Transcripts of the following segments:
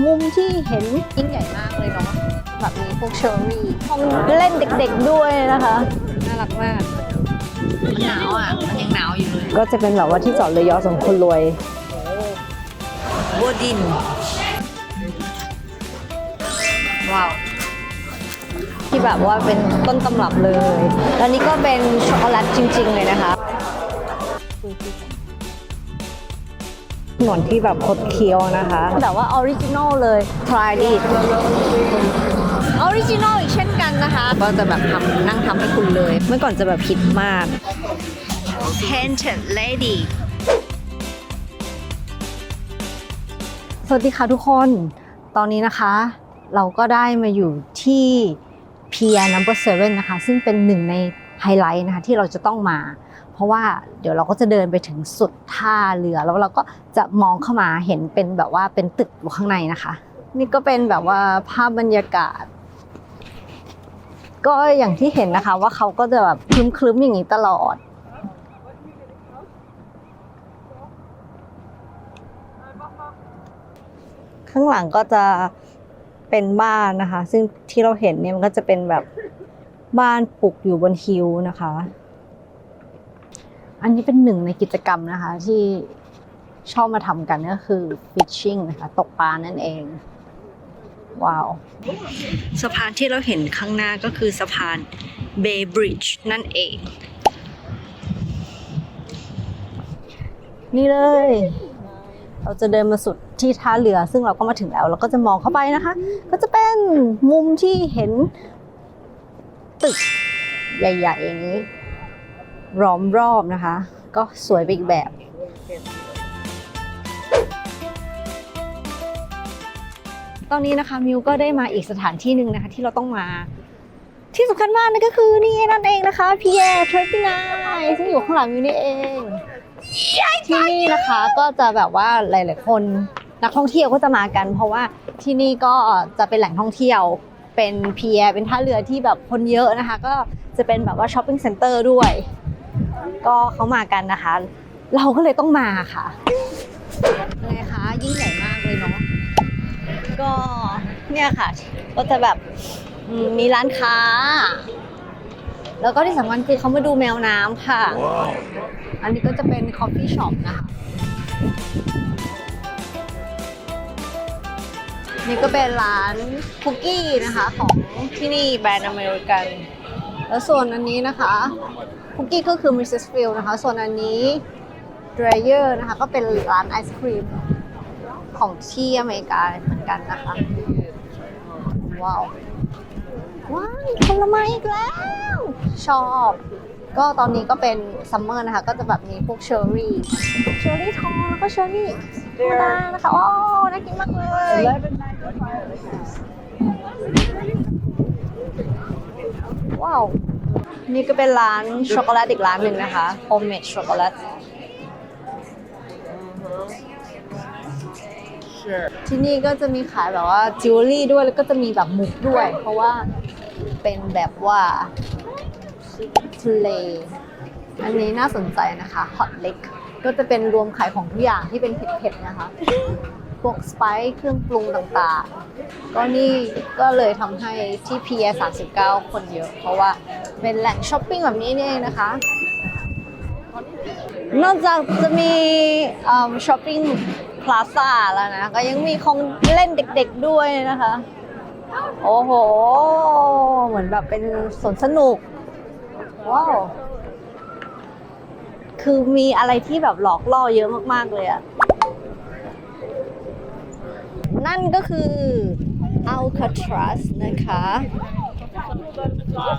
มุมที่เห็นยิ่งใหญ่มากเลยเนาะแบบมีพวกเชอร์รี่ห้องเล่นเด็กๆด้วยนะคะ น่ารักมากมันหนาวอะมันยังหนาวอยู่เลยก็จะเป็นแบบว่าที่จอดเรือยอชต์ของคนรวยบัวดิน ว้าว ที่แบบว่าเป็นต้นตำรับเลย แล้วนี่ก็เป็นช็อกโกแลตจริง ๆ เลยนะคะห นวนที่แบบคดเคี้ยวนะคะ แต่ว่าออริจินอลเลย try it ออริจินอลอีกเช่นกันนะคะ ก็จะแบบทำนั่งทำให้คุณเลย เมื่อก่อนจะแบบคิดมาก Painted Lady สวัสดีค่ะทุกคน ตอนนี้นะคะ เราก็ได้มาอยู่ที่เพียร์ number seven นะคะ ซึ่งเป็นหนึ่งใน ไฮไลท์นะคะที่เราจะต้องมา เพราะว่าเดี๋ยวเราก็จะเดินไปถึงสุดท่าเรือแล้วเราก็จะมองเข้ามาเห็นเป็นแบบว่าเป็นตึกอยู่ข้างในนะคะ นี่ก็เป็นแบบว่าภาพบรรยากาศ ก็อย่างที่เห็นนะคะว่าเขาก็จะแบบคลึ้มๆอย่างนี้ตลอดข้างหลังก็จะเป็นบ้านนะคะ ซึ่งที่เราเห็นเนี่ยมันก็จะเป็นแบบ บ้านปลูกอยู่บนฮิลนะคะ อันนี้เป็นหนึ่งในกิจกรรมนะคะที่ชอบมาทำกันก็คือ fishing นะคะตกปลานั่นเอง ว้าว สะพานที่เราเห็นข้างหน้าก็คือสะพาน Bay Bridge นั่นเอง นี่เลย เราจะเดินมาสุดที่ท่าเรือซึ่งเราก็มาถึงแล้ว เราก็จะมองเข้าไปนะคะ ก็จะเป็นมุมที่เห็น ตึกใหญ่ๆอย่างนี้ล้อมรอบนะคะ ก็สวยไปอีกแบบ ตอนนี้นะคะมิวก็ได้มาอีกสถานที่หนึ่งนะคะ ที่เราต้องมาที่สำคัญมากนั่นก็คือนี่นั่นเองนะคะพีแอร์เทรดดิ้งไอซึ่งอยู่ข้างหลังมิวนี่เอง ที่นี่นะคะก็จะแบบว่าหลาย ๆ คนนักท่องเที่ยวก็จะมากัน เพราะว่าที่นี่ก็จะเป็นแหล่งท่องเที่ยว เป็นเพียร์เป็นท่าเรือที่แบบคนเยอะนะคะ ก็จะเป็นแบบว่าช้อปปิ้งเซ็นเตอร์ด้วย ก็เขามากันนะคะ เราก็เลยต้องมาค่ะไงคะยิ่งใหญ่มากเลยเนาะก็เนี่ยค่ะ ก็จะแบบอืมมีร้านค้า แล้วก็ที่สำคัญคือเขามาดูแมวน้ำค่ะ อันนี้ก็จะเป็น coffee shop นะคะ นี่ก็เป็นร้านคุกกี้นะคะของที่นี่แบรนด์อเมริกัน แล้วส่วนอันนี้นะคะคุกกี้ก็คือ Mrs. Field นะคะ ส่วนอันนี้ Dryer นะคะ ก็เป็นร้านไอศครีมของที่อเมริกาเหมือนกันนะคะ ว้าว ว้ายผลไม้อีกแล้ว ชอบ ก็ตอนนี้ก็เป็นซัมเมอร์นะคะ ก็จะแบบมีพวกเชอร์รี่ เชอร์รี่ทองแล้วก็เชอร์รี่ธรรมดานะคะ โอ้ น่ากินมากเลย ว้าว นี่ก็เป็นร้านช็อกโกแลตอีกร้านหนึ่งนะคะโฮมเมดช็อกโกแลตที่นี่ก็จะมีขายแบบว่าจิวเวลรี่ด้วยแล้วก็จะมีแบบมุกด้วย เพราะว่าเป็นแบบว่าทะเลอันนี้น่าสนใจนะคะฮอตเล็กก็จะเป็นรวมขายของทุกอย่างที่เป็นเผ็ดๆนะคะ พวกสไปซ์เครื่องปรุงต่างๆ ก็นี่ก็เลยทำให้ที่ p 39 คนเยอะ เพราะว่าเป็นแหล่งช้อปปิ้งแบบนี้นี่เองนะคะ นอกจากจะมีช้อปปิ้งพลาซ่าแล้วนะ ก็ยังมีของเล่นเด็กๆด้วยนะคะ โอ้โห เหมือนแบบเป็นสวนสนุก ว้าว คือมีอะไรที่แบบหลอกล่อเยอะมากๆเลยอะ นั่นก็คือ Alcatraz นะคะ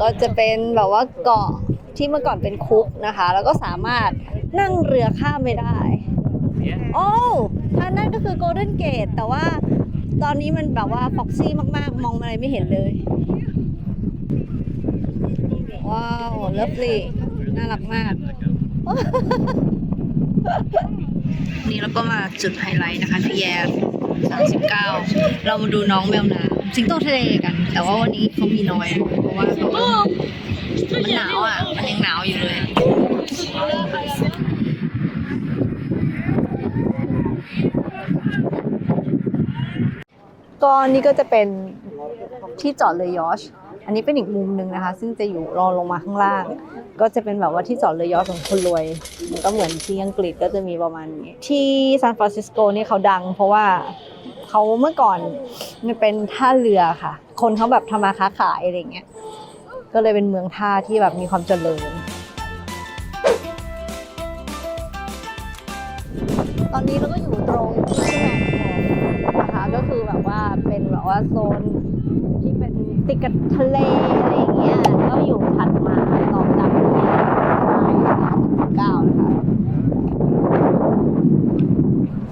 ก็จะเป็นแบบว่าเกาะที่เมื่อก่อนเป็นคุกนะคะ แล้วก็สามารถนั่งเรือข้ามไปได้ โอ้อันนั่นก็คือ Golden Gate แต่ว่าตอนนี้มันแบบว่าฟ็อกซี่มาก ๆ มองอะไรไม่เห็นเลย ว้าวเลิฟลี่น่ารักมาก นี่เราก็มาจุดไฮไลท์นะคะพี่แยม 39 เรามาดูน้องแมวน้ำสิงโตทะเลกัน แต่ว่าวันนี้เขามีน้อยเพราะว่ามันหนาวอะ มันยังหนาวอยู่เลยนก็นี่ก็จะเป็นที่จอดเรือยอช อันนี้เป็นอีกมุมหนึ่งนะคะ ซึ่งจะอยู่รองลงมาข้างล่าง ก็จะเป็นแบบว่าที่จอดเรือยอชของคนรวย มันก็เหมือนที่อังกฤษก็จะมีประมาณนี้ ที่ซานฟรานซิสโกนี่เขาดัง เพราะว่าเขาเมื่อก่อนมันเป็นท่าเรือค่ะ คนเขาแบบทำมาค้าขายอะไรเงี้ย ก็เลยเป็นเมืองท่าที่แบบมีความเจริญตอนนี้เราก็อยู่ตรงที่แมนนะคะก็คือแบบว่าเป็นแบบว่าโซน ที่เป็นติดกับทะเลอะไรอย่างเงี้ยก็อยู่ถัดมาต่อจากที่เก้านะคะ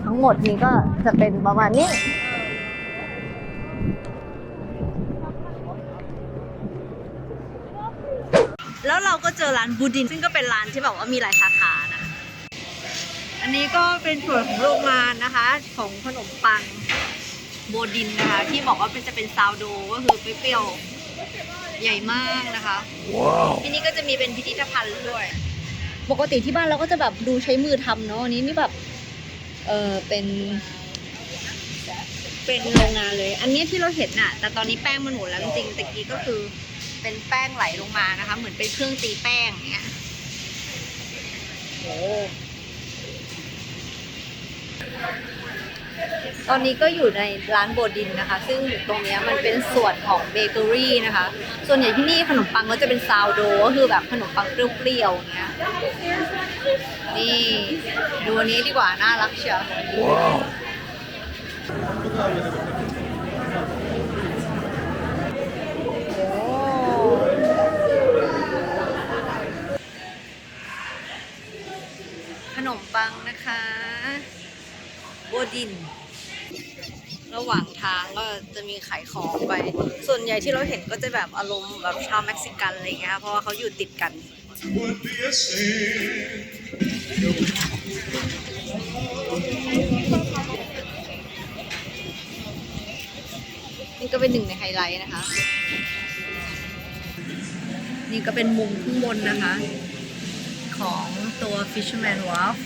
ทั้งหมดนี้ก็จะเป็นประมาณนี้แล้วเราก็เจอร้านบูดิน ซึ่งก็เป็นร้านที่แบบว่ามีหลายสาขานะ อันนี้ก็เป็นส่วนของโรงงานนะคะ ของขนมปัง โบดินนะคะ ที่บอกว่าเป็นจะเป็นซาวโดก็คือเปรี้ยวๆใหญ่มากนะคะที่นี่ก็จะมีเป็นพิพิธภัณฑ์ด้วย ปกติที่บ้านเราก็จะแบบดูใช้มือทำเนาะอันนี้นี่แบบเออเป็น เป็นโรงงานเลย อันนี้ที่เราเห็นน่ะ แต่ตอนนี้แป้งมันหมดแล้วจริงๆแต่กี้ก็คือเป็นแป้งไหลลงมานะคะ เหมือนเป็นเครื่องตีแป้งเนี้ยโอ้ ตอนนี้ก็อยู่ในร้านโบดินนะคะ ซึ่งตรงนี้มันเป็นส่วนของเบเกอรี่นะคะ ส่วนใหญ่ที่นี่ขนมปังก็จะเป็นซาวโดก็คือแบบขนมปังเปรี้ยวๆอย่างเงี้ยนี่ดูอันนี้ดีกว่าน่ารักเชียวโอ้ขนมปังนะคะ โบ ดิน ระหว่างทางก็จะมีขายของไป ส่วนใหญ่ที่เราเห็นก็จะแบบอารมณ์แบบชาวเม็กซิกันอะไรเงี้ยเพราะว่าเขาอยู่ติดกัน นี่ก็เป็นหนึ่งในไฮไลท์นะคะ นี่ก็เป็นมุมข้างบนนะคะ ของตัว Fisherman Wharf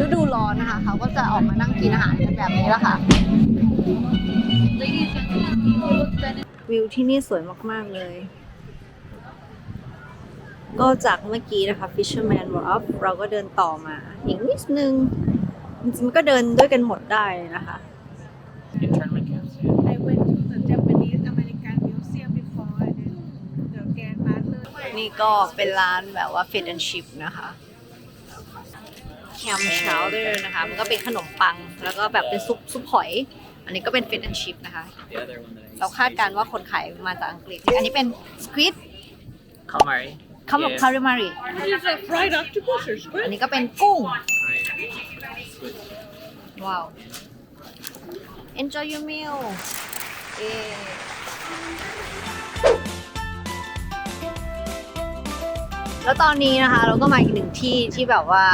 ฤดูร้อนนะคะเขาก็จะออกมานั่งกินอาหารกันแบบนี้แล้วค่ะวิวที่นี่สวยมาก ๆ เลย ก็จากเมื่อกี้นะคะ Fisherman Wharf เราก็เดินต่อมาอีกนิดนึงจริงๆมันก็เดินด้วยกันหมดได้เลยนะคะ internment camps. Yeah. I went to the Japanese American Museum before and then the grandmother นี่ก็เป็นร้านแบบว่า Fit and Chip นะคะ แคมชาวเดอร์นะคะ มันก็เป็นขนมปัง แล้วก็แบบเป็นซุปซุปหอย อันนี้ก็เป็น Fit and Chip นะคะ The other one that I เราคาดการณ์ว่าคนขายมาจากอังกฤษ อันนี้เป็น squid calamari. คำบอก Yeah. คาริมารี These are fried octopus or อัน squid. นี้ก็เป็นกุ้ง Right. Squid. ว้าว enjoy your meal เย้แล้วตอนนี้นะคะ เราก็มาอีกหนึ่งที่ที่แบบว่า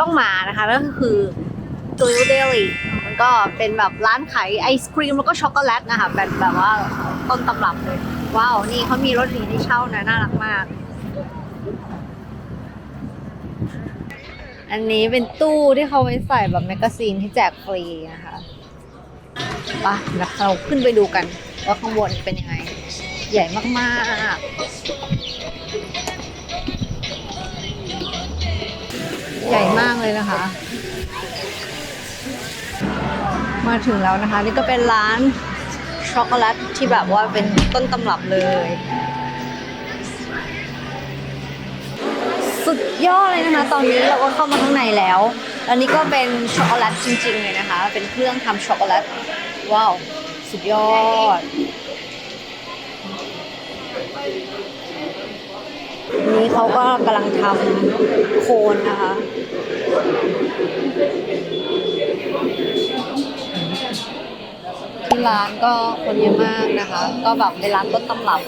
ต้องมานะคะนั่นก็คือ g l i l Deli มันก็เป็นแบบร้านขายไอศครีมแล้วก็ช็อกโกแลตนะคะแบบแบบว่าต้นตำรับเลย ว้าว นี่เขามีรถหนีให้เช่านะ น่ารักมาก อันนี้เป็นตู้ที่เขาไว้ใส่แบบแมกกาซีนที่แจกฟรีนะคะไปะเดี๋ยวเราขึ้นไปดูกันว่าข้างบนเป็นยังไง ใหญ่มากๆ ใหญ่มากเลยนะคะ มาถึงแล้วนะคะ นี่ก็เป็นร้านช็อกโกแลตที่แบบว่าเป็นต้นตำรับเลย สุดยอดเลยนะคะ ตอนนี้เราก็เข้ามาข้างในแล้วอันนี้ก็เป็นช็อกโกแลตจริงๆเลยนะคะ เป็นเครื่องทำช็อกโกแลตว้าว สุดยอด นี้เขาก็กำลังทำโคนนะคะ ที่ร้านก็คนเยอะมากนะคะ ก็แบบเป็นร้านต้นตำรับ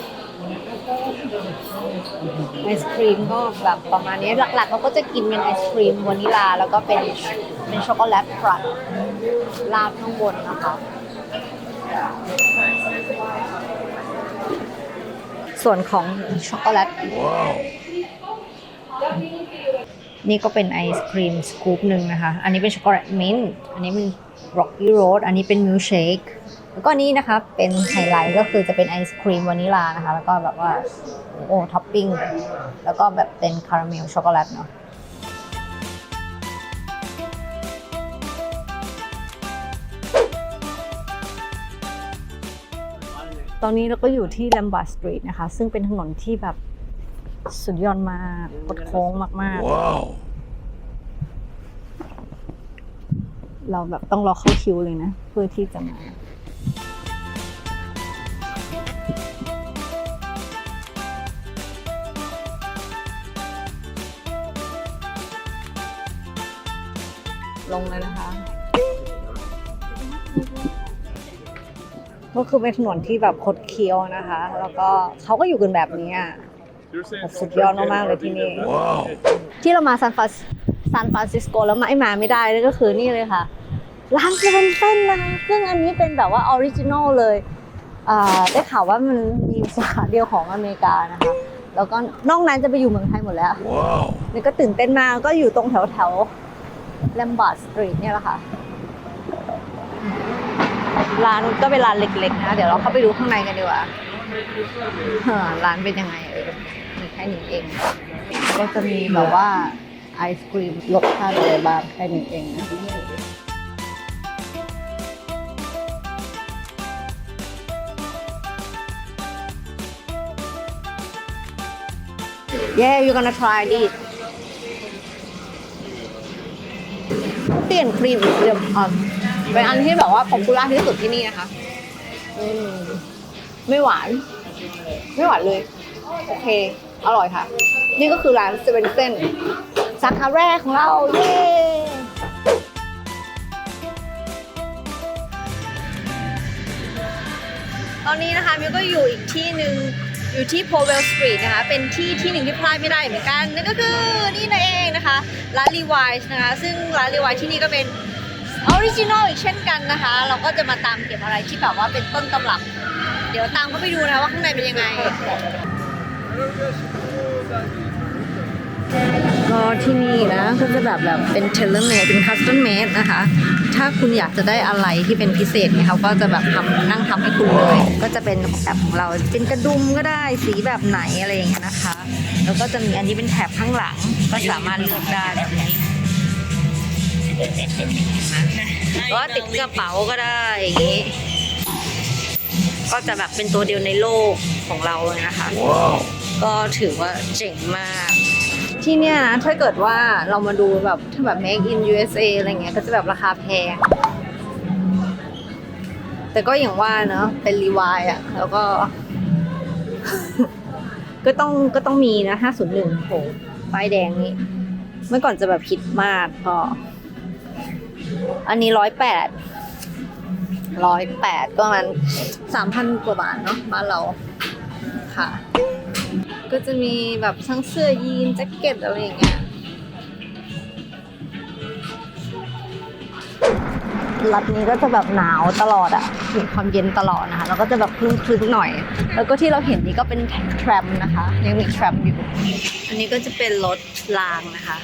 ไอศครีมก็แบบประมาณนี้หลักๆเขาก็จะกินเป็นไอศครีมวานิลา แล้วก็เป็นเป็นช็อกโกแลตฟรัตราดข้างบนนะคะ ส่วนของช็อกโกแลตนี่ก็เป็นไอศครีมสกู๊ปหนึ่งนะคะ อันนี้เป็นช็อกโกแลตมิ้นท์ อันนี้เป็นร็อกกี้โรสอันนี้เป็นมิลเชค แล้วก็นี่นะคะเป็นไฮไลท์ก็คือจะเป็นไอศครีมวานิลานะคะ แล้วก็แบบว่าโอ้ท็อปปิ้ง แล้วก็แบบเป็นคาราเมลช็อกโกแลตเนาะ ตอนนี้เราก็อยู่ที่ l ลมบาร์สตรีทนะคะ ซึ่งเป็นถนนที่แบบสุดยอดมากคดโค้งมาก Wow. ๆเราแบบต้องรอเข้าคิวเลยนะ เพื่อที่จะมาลงเลยนะคะ ก็คือเป็นถนนที่แบบคดเคี้ยวนะคะ แล้วก็เขาก็อยู่กันแบบนี้อะแบบสุดยอดมากๆเลยที่นี่ Wow. ที่เรามาซานฟรานซานฟรานซิสโกแล้วไม่มาไม่ได้เลยก็คือนี่เลยค่ะ ร้านเซเว่นเต้นนะคะซึ่งอันนี้เป็นแบบว่าออริจินอลเลยอ่าได้ข่าวว่ามันมีสาขาเดียวของอเมริกานะคะ แล้วก็นอกนั้นจะไปอยู่เมืองไทยหมดแล้ว Wow. นี่ก็ตื่นเต้นมากก็อยู่ตรงแถวแถวแลมบาร์ดสตรีทเนี่ยแหละค่ะ ร้านก็เป็นร้านเล็กๆนะ เดี๋ยวเราเข้าไปดูข้างในกันดีกว่าร้านเป็นยังไงเออมีแค่นี้เอง ก็จะมีแบบว่าไอศครีมรสชาติอะไรบ้างแค่นี้เองนะ Yeah you're gonna try this เปลี่ยนครีมเดิมอะเป็นอันที่แบบว่าป๊อปปูล่าที่สุดที่นี่นะคะอืมไม่หวาน ไม่หวานเลย โอเค อร่อยค่ะ นี่ก็คือร้านเซเว่นเซนสาขาแรกของเรา เย้ตอนนี้นะคะมิวก็อยู่อีกที่หนึ่ง อยู่ที่ Powell Street นะคะ เป็นที่ที่หนึ่งที่พลาดไม่ได้เหมือนกัน นั่นก็คือนี่นั่นเองนะคะร้าน Levi's นะคะ ซึ่งร้าน Levi's ที่นี่ก็เป็นออริจินอลอีกเช่นกันนะคะ เราก็จะมาตามเก็บอะไรที่แบบว่าเป็นต้นตำรับ เดี๋ยวตามเข้าไปดูนะคะว่าข้างในเป็นยังไง ก็ที่นี่นะก็จะแบบแบบเป็นเทเลเมดเป็นคัสตอมเมดนะคะ ถ้าคุณอยากจะได้อะไรที่เป็นพิเศษเนี่ยเขาก็จะแบบทำนั่งทำให้คุณเลย ก็จะเป็นแบบของเราเป็นกระดุมก็ได้สีแบบไหนอะไรอย่างเงี้ยนะคะ แล้วก็จะมีอันนี้เป็นแถบข้างหลังก็สามารถเลือกได้แบบนี้หรือว่าติดกระเป๋าก็ได้อย่างนี้ ก็จะแบบเป็นตัวเดียวในโลกของเราเลยนะคะ Wow. ก็ถือว่าเจ๋งมาก ที่เนี่ยนะถ้าเกิดว่าเรามาดูแบบถ้าแบบ make in USA อะไรเงี้ยก็จะแบบราคาแพง แต่ก็อย่างว่าเนาะเป็นรีวายอะแล้วก็ ก็ต้องก็ต้องมีนะ 501โหป้ายแดงนี้เมื่อก่อนจะแบบคิดมากก็อันนี้ร้อยแปดร้อยแปดก็ประมันสามพันกว่าบาทเนาะบ้านเราค่ะ ก็จะมีแบบทั้งเสื้อยีนแจ็คเก็ตอะไรอย่างเงี้ยรัดนี้ก็จะแบบหนาวตลอดอะมีความเย็นตลอดนะคะ แล้วก็จะแบบคลึ้งๆหน่อย แล้วก็ที่เราเห็นนี้ก็เป็นแทรมนะคะ ยังมีแทรมอยู่ อันนี้ก็จะเป็นรถรางนะคะ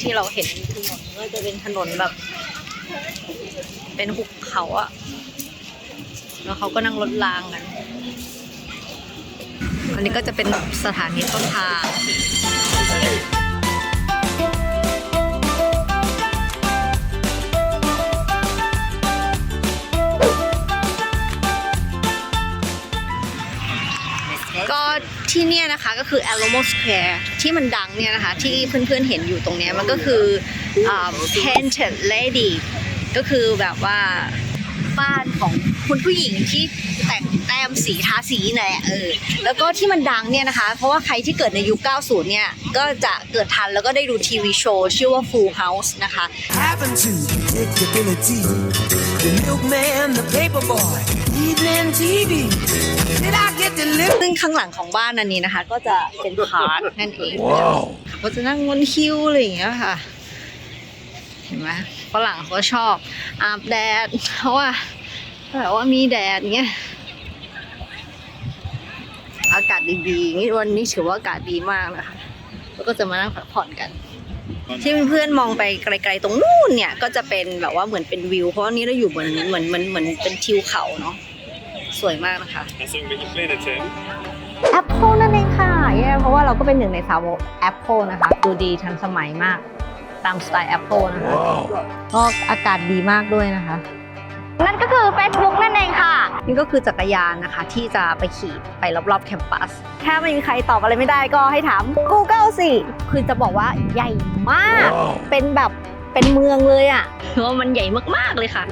ที่เราเห็นถนนก็จะเป็นถนนแบบ เป็นหุบเขาอะแล้วเขาก็นั่งรถรางกัน อันนี้ก็จะเป็นสถานีต้นทางก็ที่เนี่ยนะคะก็คือ Alamo Square ที่มันดังเนี่ยนะคะ ที่เพื่อนๆเห็นอยู่ตรงนี้มันก็คือ Painted Lady ก็คือแบบว่า บ้านของคุณผู้หญิงที่แต่งแต้มสีทาสีนั่นแหละเออแล้วก็ที่มันดังเนี่ยนะคะ เพราะว่าใครที่เกิดในยุค 90 เนี่ย ก็จะเกิดทันแล้วก็ได้ดูทีวีโชว์ชื่อว่า Full House นะคะ happened to predictability. The milkman, the paper boy, evening TV. Did I get delivered? ซึ่งข้างหลังของบ้านอันนี้นะคะ ก็จะเป็นพาร์คนั่นเอง Wow. ก็จะนั่งบนคิวอะไรอย่างเงี้ยค่ะ เห็นไหมฝรั่งเขาก็ชอบอาบแดด เพราะว่าแบบว่ามีแดดเงี้ยอากาศดีๆอย่างงี้วันนี้ถือว่าอากาศดีมากนะคะ แล้วก็จะมานั่งพักผ่อนกัน ที่เพื่อนๆมองไปไกลๆตรงนู้นเนี่ย ก็จะเป็นแบบว่าเหมือนเป็นวิว เพราะว่านี้เราอยู่บนเหมือนเหมือนเหมือนเป็นทิวเขาเนาะ สวยมากนะคะ Assuming that you played it, Tim. Apple นั่นเองค่ะ เย้เพราะว่าเราก็เป็นหนึ่งในสาวก Apple นะคะ ดูดีทันสมัยมาก ตามสไตล์ Apple นะคะ ก็อากาศดีมากด้วยนะคะ นั่นก็คือ Facebook นั่นเองค่ะ นี่ก็คือจักรยานนะคะ ที่จะไปขี่ไปรอบๆแคมปัส ถ้าไม่มีใครตอบอะไรไม่ได้ก็ให้ถาม Google สิ คือจะบอกว่าใหญ่มาก เป็นแบบเป็นเมืองเลยอะ่ะเพราะว่ามันใหญ่มากๆเลยค่ะ